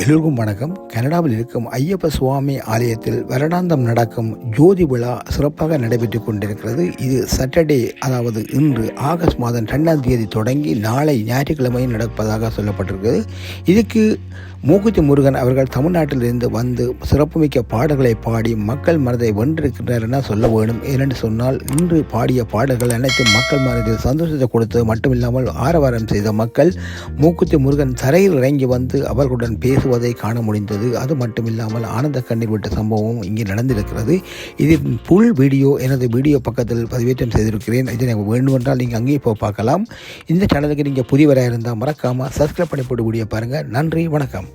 எல்லோருக்கும் வணக்கம். கனடாவில் இருக்கும் ஐயப்ப சுவாமி ஆலயத்தில் வருடாந்தம் நடக்கும் ஜோதி விழா சிறப்பாக நடைபெற்று கொண்டிருக்கிறது. இது சாட்டர்டே அதாவது இன்று ஆகஸ்ட் மாதம் ரெண்டாம் தேதி தொடங்கி நாளை ஞாயிற்றுக்கிழமை நடப்பதாக சொல்லப்பட்டிருக்கிறது. இதுக்கு மூக்குத்தி முருகன் அவர்கள் தமிழ்நாட்டிலிருந்து வந்து சிறப்புமிக்க பாடல்களை பாடி மக்கள் மனதை வென்றிருக்கிறார் என சொல்ல வேண்டும் ஏனென்று சொன்னால் இன்று பாடிய பாடல்கள் அனைத்தும் மக்கள் மனதில் சந்தோஷத்தை கொடுத்து மட்டுமில்லாமல் ஆரவாரம் செய்த மக்கள் மூக்குத்தி முருகன் தரையில் இறங்கி வந்து அவர்களுடன் பேசுவதை காண முடிந்தது. அது மட்டுமில்லாமல் ஆனந்த கண்ணீர் விட்ட சம்பவம் இங்கே நடந்திருக்கிறது. இதன் புல் வீடியோ எனது வீடியோ பக்கத்தில் பதிவேற்றம் செய்திருக்கிறேன். இதனை வேண்டுமென்றால் நீங்கள் அங்கேயே போய் பார்க்கலாம். இந்த சேனலுக்கு நீங்கள் புதியவராக இருந்தால் மறக்காமல் சப்ஸ்கிரைப் பண்ணி போட்டு பாருங்கள் நன்றி வணக்கம்.